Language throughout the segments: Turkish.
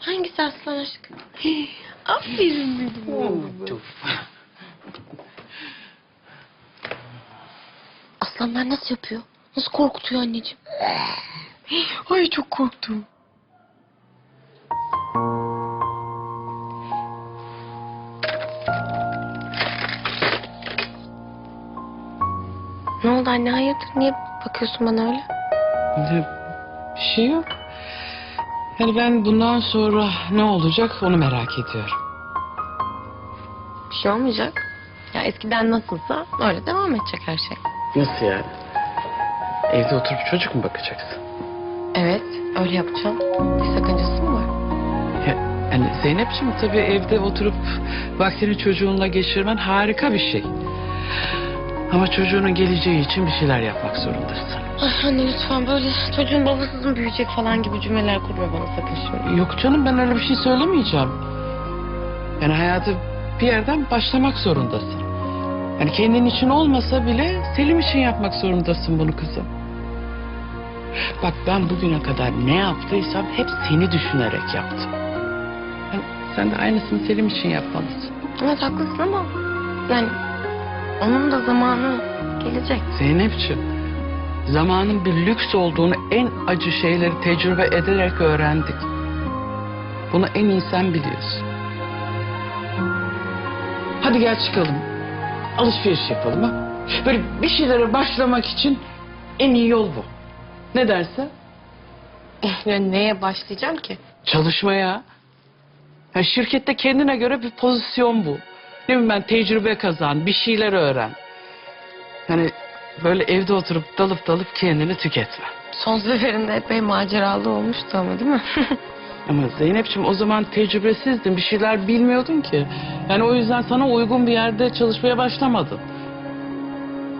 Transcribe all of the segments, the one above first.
Hangisi aslan aşkım? Aferin benim oğluma. Aslanlar nasıl yapıyor? Nasıl korkutuyor anneciğim? Ay çok korktum. Ne oldu anne hayırdır? Niye bakıyorsun bana öyle? Ne, bir şey yok. Yani ben bundan sonra ne olacak onu merak ediyorum. Bir şey olmayacak. Ya eskiden nasılsa öyle devam edecek her şey. Nasıl yani? Evde oturup çocuk mu bakacaksın? Evet öyle yapacağım. Bir sakıncası mı var? Ya, yani Zeynep'ciğim tabii evde oturup vaktini çocuğunla geçirmen harika bir şey. Ama çocuğunun geleceği için bir şeyler yapmak zorundasın. Ay anne lütfen böyle çocuğun babasız mı büyüyecek falan gibi cümleler kurma bana sakın şimdi. Yok canım ben öyle bir şey söylemeyeceğim. Yani hayatı bir yerden başlamak zorundasın. Yani kendin için olmasa bile Selim için yapmak zorundasın bunu kızım. Bak ben bugüne kadar ne yaptıysam hep seni düşünerek yaptım. Yani sen de aynısını Selim için yapmalısın. Evet haklısın ama yani onun da zamanı gelecek. Zeynep'ciğim, zamanın bir lüks olduğunu en acı şeyleri tecrübe ederek öğrendik. Bunu en iyi sen biliyorsun. Hadi gel çıkalım. Alışveriş yapalım ha. Böyle bir şeylere başlamak için en iyi yol bu. Ne dersen? Yani neye başlayacağım ki? Çalışmaya. Ya şirkette kendine göre bir pozisyon bu. Ne bileyim ben tecrübe kazan, bir şeyler öğren. Yani böyle evde oturup dalıp dalıp kendini tüketme. Son seferinde epey maceralı olmuştu ama değil mi? Ama Zeynep'ciğim o zaman tecrübesizdin, bir şeyler bilmiyordun ki. Yani o yüzden sana uygun bir yerde çalışmaya başlamadın.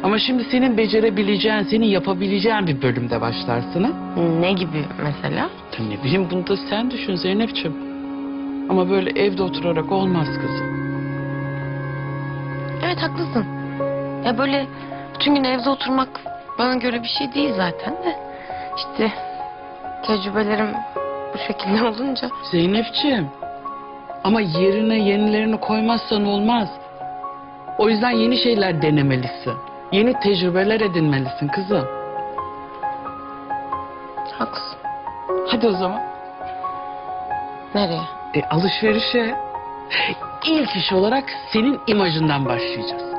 Ama şimdi senin becerebileceğin, senin yapabileceğin bir bölümde başlarsın ha. ne gibi mesela? Ya Ne bileyim bunu da sen düşün Zeynep'ciğim. Ama böyle evde oturarak olmaz kızım. Evet haklısın. Ya böyle bütün gün evde oturmak bana göre bir şey değil zaten de. İşte tecrübelerim bu şekilde olunca. Zeynep'ciğim. Ama yerine yenilerini koymazsan olmaz. O yüzden yeni şeyler denemelisin. Yeni tecrübeler edinmelisin kızım. Haklısın. Hadi o zaman. Nereye? E, alışverişe ilk iş olarak senin imajından başlayacağız.